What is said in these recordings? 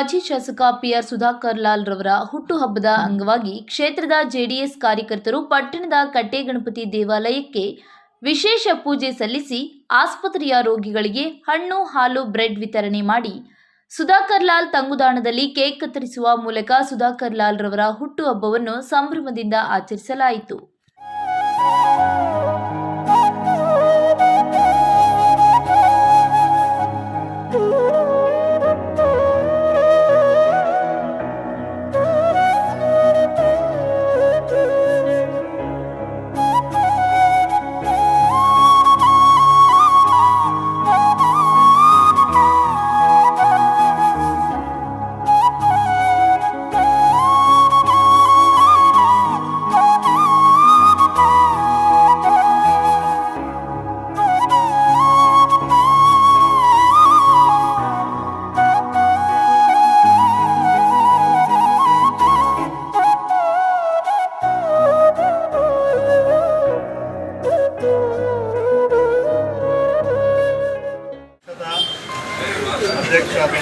ಮಾಜಿ ಶಾಸಕ ಪಿಆರ್ ಸುಧಾಕರ್ ಲಾಲ್ ರವರ ಹುಟ್ಟುಹಬ್ಬದ ಅಂಗವಾಗಿ ಕ್ಷೇತ್ರದ ಜೆಡಿಎಸ್ ಕಾರ್ಯಕರ್ತರು ಪಟ್ಟಣದ ಕಟ್ಟೆಗಣಪತಿ ದೇವಾಲಯಕ್ಕೆ ವಿಶೇಷ ಪೂಜೆ ಸಲ್ಲಿಸಿ ಆಸ್ಪತ್ರೆಯ ರೋಗಿಗಳಿಗೆ ಹಣ್ಣು, ಹಾಲು, ಬ್ರೆಡ್ ವಿತರಣೆ ಮಾಡಿ. ಸುಧಾಕರ್ ಲಾಲ್ ತಂಗುದಾಣದಲ್ಲಿ ಕೇಕ್ ಕತ್ತರಿಸುವ ಮೂಲಕ ಸುಧಾಕರ್ ಲಾಲ್ ರವರ ಹುಟ್ಟುಹಬ್ಬವನ್ನು ಸಂಭ್ರಮದಿಂದ ಆಚರಿಸಲಾಯಿತು.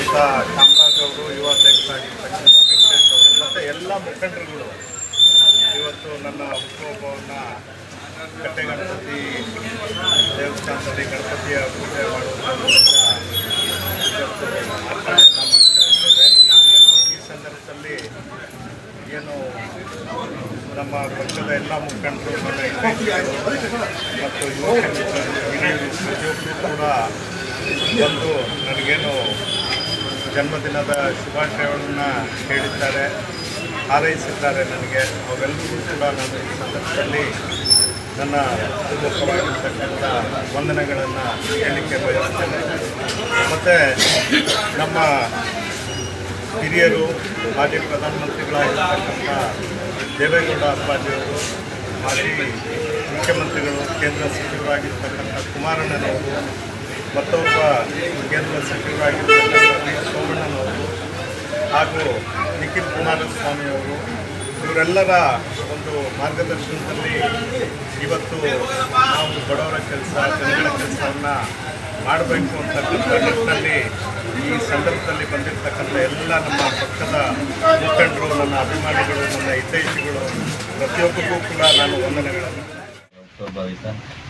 ಅಧ್ಯಕ್ಷರಾದಂಥ ಕಾಮರಾಜ್ ಅವರು ಯುವ ಅಧ್ಯಕ್ಷರಾಗಿರ್ತಕ್ಕಂಥ ವೆಂಕಟೇಶ್ ಅವರು ಮತ್ತು ಎಲ್ಲ ಮುಖಂಡರುಗಳು ಇವತ್ತು ನನ್ನ ಹುಟ್ಟುಹಬ್ಬವನ್ನು ಕಟ್ಟೆಗಣಪತಿ ದೇವಸ್ಥಾನದಲ್ಲಿ ಗಣಪತಿಯ ಪೂಜೆ ಮಾಡುವಂಥ ಈ ಸಂದರ್ಭದಲ್ಲಿ ಏನು ನಮ್ಮ ಪಕ್ಷದ ಎಲ್ಲ ಮುಖಂಡರು ಮತ್ತು ಯುವಕರು ಕೂಡ ಬಂದು ನನಗೇನು ಜನ್ಮದಿನದ ಶುಭಾಶಯಗಳನ್ನು ಹೇಳಿದ್ದಾರೆ, ಹಾರೈಸಿದ್ದಾರೆ ನನಗೆ. ಅವೆಲ್ಲರೂ ಕೂಡ ನಾನು ಈ ಸಂದರ್ಭದಲ್ಲಿ ನನ್ನ ಪೂರ್ವಕವಾಗಿರ್ತಕ್ಕಂಥ ವಂದನೆಗಳನ್ನು ಹೇಳಲಿಕ್ಕೆ ಬಯಸ್ತೇನೆ ಮತ್ತು ನಮ್ಮ ಹಿರಿಯರು, ಮಾಜಿ ಪ್ರಧಾನಮಂತ್ರಿಗಳಾಗಿರ್ತಕ್ಕಂಥ ದೇವೇಗೌಡ ಅಪ್ಪಾಜಿಯವರು ಮಾಜಿ ಮುಖ್ಯಮಂತ್ರಿಗಳು, ಕೇಂದ್ರ ಸಚಿವರಾಗಿರ್ತಕ್ಕಂಥ ಕುಮಾರಣ್ಣನವರು, ಮತ್ತೊಬ್ಬ ಕೇಂದ್ರ ಸಚಿವರಾಗಿರ್ತಕ್ಕಂಥ ಹಾಗೂ ನಿಖಿಲ್ ಕುಮಾರಸ್ವಾಮಿಯವರು ಇವರೆಲ್ಲರ ಒಂದು ಮಾರ್ಗದರ್ಶನದಲ್ಲಿ ಇವತ್ತು ನಾವು ಬಡವರ ಕೆಲಸ, ಜನಗಳ ಕೆಲಸವನ್ನು ಮಾಡಬೇಕು ಅಂತಕ್ಕಂಥ ನಿಟ್ಟಿನಲ್ಲಿ ಈ ಸಂದರ್ಭದಲ್ಲಿ ಬಂದಿರತಕ್ಕಂಥ ಎಲ್ಲ ನಮ್ಮ ಪಕ್ಷದ ಮುಖಂಡರು, ನನ್ನ ಅಭಿಮಾನಿಗಳು, ನನ್ನ ಹಿತೈಷಿಗಳು, ಪ್ರತಿಯೊಬ್ಬರಿಗೂ ಕೂಡ ನಾನು ವಂದನೆಗಳನ್ನು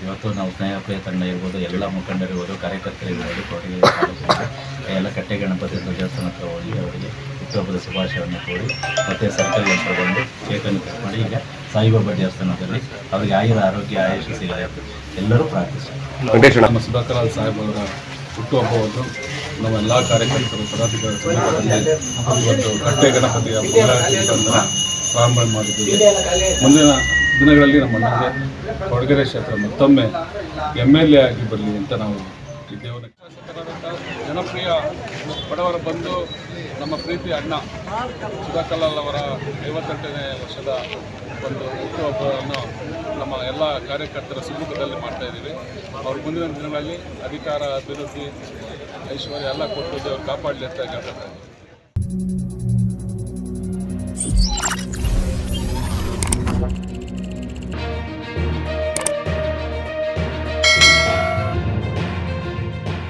ಇವತ್ತು ನಾವು ಸ್ನೇಹಪ್ರಿಯ ತಂಡ ಇರ್ಬೋದು. ಎಲ್ಲ ಮುಖಂಡರಿರ್ಬೋದು ಕಾರ್ಯಕರ್ತರಿರ್ಬೋದು ಕೊಡುಗೆ ಎಲ್ಲ ಕಟ್ಟೆ ಗಣಪತಿ ದೇವಸ್ಥಾನ ಹತ್ರ ಹೋಗಿ ಅವರಿಗೆ ಹುಟ್ಟುಹಬ್ಬದ ಶುಭಾಶಯವನ್ನು ಕೋರಿ ಮತ್ತು ಸರ್ಕಲ್ ಯಂತ್ರ ಬಂದು ಕೇಕನ್ನು ಕಟ್ ಮಾಡಿ. ಈಗ ಸಾಯಿಬಾಬಾ ದೇವಸ್ಥಾನದಲ್ಲಿ ಅವರಿಗೆ ಆಯುರ ಆರೋಗ್ಯ ಆಯುಷ ಸಿಗಲಿ ಅಂತ ಎಲ್ಲರೂ ಪ್ರಾರ್ಥಿಸಿ. ನಮ್ಮ ಸುಧಾಕರ್ ಸಾಹೇಬ್ ಅವರ ಹುಟ್ಟುಹಬ್ಬವನ್ನು ನಮ್ಮ ಎಲ್ಲ ಕಾರ್ಯಕರ್ತರು ಪದಾಧಿಕಾರಿ ಇವತ್ತು ಕಟ್ಟೆ ಗಣಪತಿಯ ಪ್ರಾರಂಭ ಮಾಡಿದ್ದೀವಿ. ಮುಂದಿನ ದಿನಗಳಲ್ಲಿ ನಮ್ಮ ನಮಗೆ ಕೊಡಗೆರೆ ಕ್ಷೇತ್ರ ಮತ್ತೊಮ್ಮೆ ಎಂ ಎಲ್ ಎ ಆಗಿ ಬರಲಿ ಅಂತ ನಾವು ಇದ್ದೇವೆ ದೇವರ ಜನಪ್ರಿಯ ಬಡವರ ಬಂಧು ನಮ್ಮ ಪ್ರೀತಿ ಅಣ್ಣ ಸುಧಾಕರ್ಲಾಲ್ ಅವರ ಐವತ್ತೆಂಟನೇ ವರ್ಷದ ಒಂದು ಹುಟ್ಟುಹಬ್ಬವನ್ನು ನಮ್ಮ ಎಲ್ಲ ಕಾರ್ಯಕರ್ತರ ಸಮ್ಮುಖದಲ್ಲಿ ಮಾಡ್ತಾ ಇದ್ದೀವಿ. ಅವ್ರ ಮುಂದಿನ ದಿನಗಳಲ್ಲಿ ಅಧಿಕಾರ, ಅಭಿವೃದ್ಧಿ, ಐಶ್ವರ್ಯ ಎಲ್ಲ ಕೊಟ್ಟು ದೇವರು ಕಾಪಾಡಲಿ ಅಂತ ಹೇಳ್ತಾರೆ